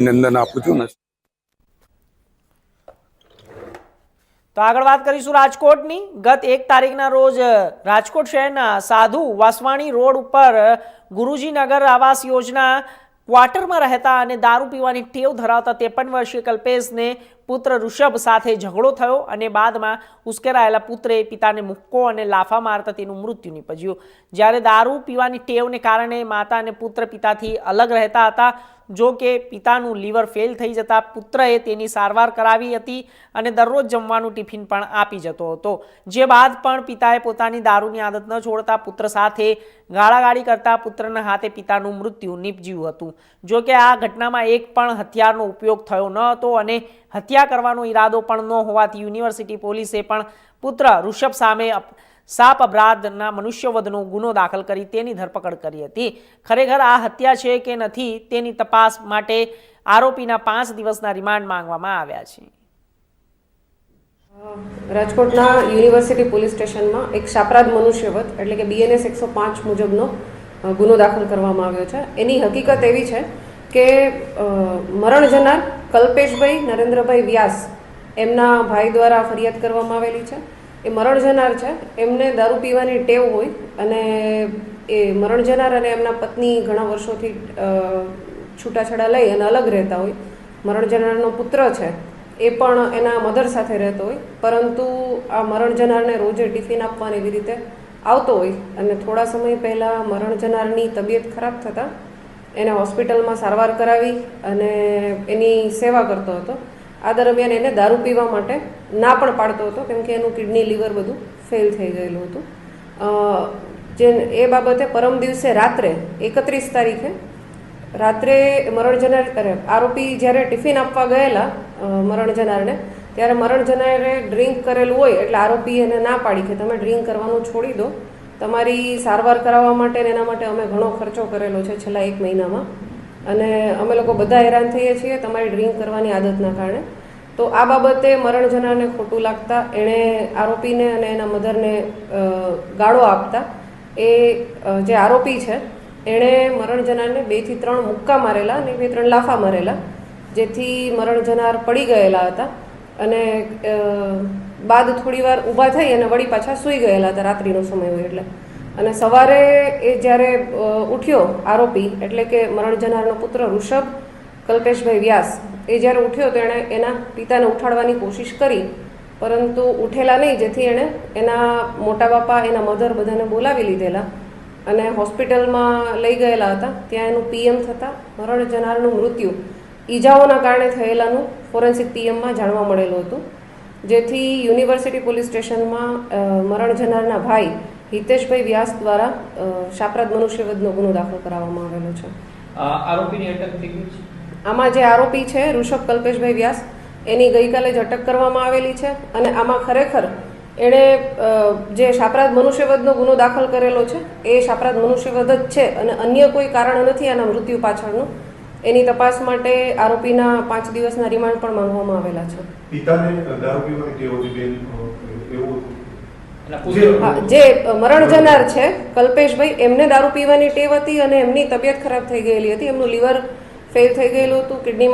અભિનંદન આપું છું ને. તો આગળ વાત કરીશું રાજકોટની. ગત એક તારીખના રોજ રાજકોટ શહેરના સાધુ વાસવાણી રોડ ઉપર ગુરુજી નગર આવાસ યોજના ક્વાર્ટરમાં રહેતા અને દારૂ પીવાની ટેવ ધરાવતા ત્રેપન વર્ષીય કલ્પેશને પુત્ર ઋષભ સાથે ઝઘડો થયો અને બાદમાં ઉશ્કેરાયેલા પુત્રે પિતાને મુક્કો અને લાફા મારતા તેનું મૃત્યુ નીપજ્યું. જ્યારે દારૂ પીવાની ટેવને કારણે માતા અને પુત્ર પિતાથી અલગ રહેતા હતા, જો કે પિતાનું લીવર ફેલ થઈ જતા પુત્રએ તેની સારવાર કરાવી હતી અને દરરોજ જમવાનું ટિફિન પણ આપી જતો હતો. જે બાદ પણ પિતાએ પોતાની દારૂની આદત ન છોડતા પુત્ર સાથે ગાળાગાળી કરતા પુત્રના હાથે પિતાનું મૃત્યુ નીપજ્યું હતું. જો કે આ ઘટનામાં એક પણ હથિયારનો ઉપયોગ થયો ન હતો અને હત્યા કરવાનો ઈરાદો પણ ન હોવાથી યુનિવર્સિટી પોલીસે પણ પુત્ર ઋષભ સામે સાપ અપરાધના મનુષ્યવધનો ગુનો દાખલ કરી તેની ધરપકડ કરી હતી. ખરેખર આ હત્યા છે કે નથી તેની તપાસ માટે આરોપીના પાંચ દિવસના રિમાન્ડ માંગવામાં આવ્યા છે. રાજકોટના યુનિવર્સિટી પોલીસ સ્ટેશનમાં એક શાપરાધ મનુષ્યવધ, એટલે કે બીએનએસ એકસો પાંચ મુજબનો ગુનો દાખલ કરવામાં આવ્યો છે. એની હકીકત એવી છે કે મરણ જનાર કલ્પેશભાઈ નરેન્દ્રભાઈ વ્યાસ એમના ભાઈ દ્વારા ફરિયાદ કરવામાં આવેલી છે. એ મરણ જનાર છે. એમને દારૂ પીવાની ટેવ હોય અને એ મરણ જનાર અને એમના પત્ની ઘણા વર્ષોથી છૂટાછેડા લઈ અને અલગ રહેતા હોય. મરણ જનારનો પુત્ર છે. એ પણ એના મધર સાથે રહેતો હોય. પરંતુ આ મરણ જનારને રોજે ટિફિન આપવાની એવી રીતે આવતો હોય અને થોડા સમય પહેલાં મરણ જનારની તબિયત ખરાબ થતાં એને હોસ્પિટલમાં સારવાર કરાવી અને એની સેવા કરતો હતો. આ દરમિયાન એને દારૂ પીવા માટે ના પણ પાડતો હતો, કેમ કે એનું કિડની, લીવર બધું ફેલ થઈ ગયેલું હતું. જે એ બાબતે પરમ દિવસે રાત્રે, એકત્રીસ તારીખે, રાત્રે મરણ જનાર આરોપી જ્યારે ટિફિન આપવા ગયેલા મરણ જનારને, ત્યારે મરણ જનારે ડ્રિંક કરેલું હોય એટલે આરોપી એને ના પાડી કે તમે ડ્રિંક કરવાનું છોડી દો. તમારી સારવાર કરાવવા માટે એના માટે અમે ઘણો ખર્ચો કરેલો છે છેલ્લા એક મહિનામાં. અને અમે લોકો બધા હેરાન થઈએ છીએ તમારી ડ્રિંક કરવાની આદતના કારણે. તો આ બાબતે મરણ જનારને ખોટું લાગતા, એણે આરોપીને અને એના મધરને ગાળો આપતા. એ જે આરોપી છે, એણે મરણ જનારને બેથી ત્રણ મુક્કા મારેલા અને બે ત્રણ લાફા મારેલા, જેથી મરણ જનાર પડી ગયેલા હતા. અને બાદ થોડીવાર ઊભા થઈ અને વળી પાછા સૂઈ ગયેલા હતા, રાત્રિનો સમય હોય એટલે. અને સવારે એ જ્યારે ઉઠ્યો આરોપી, એટલે કે મરણ જનારનો પુત્ર ઋષભ કલ્પેશભાઈ વ્યાસ, એ જ્યારે ઉઠ્યો તો એણે એના પિતાને ઉઠાડવાની કોશિશ કરી, પરંતુ ઉઠેલા નહીં, જેથી એણે એના મોટા બાપા, એના મધર બધાને બોલાવી લીધેલા અને હોસ્પિટલમાં લઈ ગયેલા હતા. ત્યાં એનું પીએમ થતાં મરણ જનારનું મૃત્યુ. ઈજાઓના કારણે થયેલાનું ફોરેન્સિક પીએમમાં જાણવા મળેલું હતું. જેથી યુનિવર્સિટી પોલીસ સ્ટેશનમાં મરણ જનારના ભાઈ હિતેશભાઈ વ્યાસ દ્વારા અ, શાપરાધ મનુષ્યવધનો ગુનો દાખલ કરાવવામાં આવેલો છે. આરોપીની અટક થઈ ગઈ છે? આમાં જે આરોપી છે ઋષભ કલ્પેશભાઈ વ્યાસ એની ગઈકાલે જ અટક કરવામાં આવેલી છે અને આમાં ખરેખર એણે જે શાપરાધ મનુષ્યવધનો ગુનો દાખલ કરેલો છે એ શાપરાધ મનુષ્યવધ જ છે અને અન્ય કોઈ કારણ નથી આના મૃત્યુ પાછળનું. એની તપાસ માટે આરોપીના પાંચ દિવસના રિમાન્ડ પણ માંગવામાં આવેલા છે. પિતાને દારૂ પીવાની ટેવ હતી બેન એવું હા, જે મરણ જનાર છે કલ્પેશભાઈ એમને દારૂ પીવાની ટેવ હતી અને એમની તબિયત ખરાબ થઈ ગયેલી હતી. એમનું લીવર ફેલ થઈ ગયેલું હતું કિડનીમાં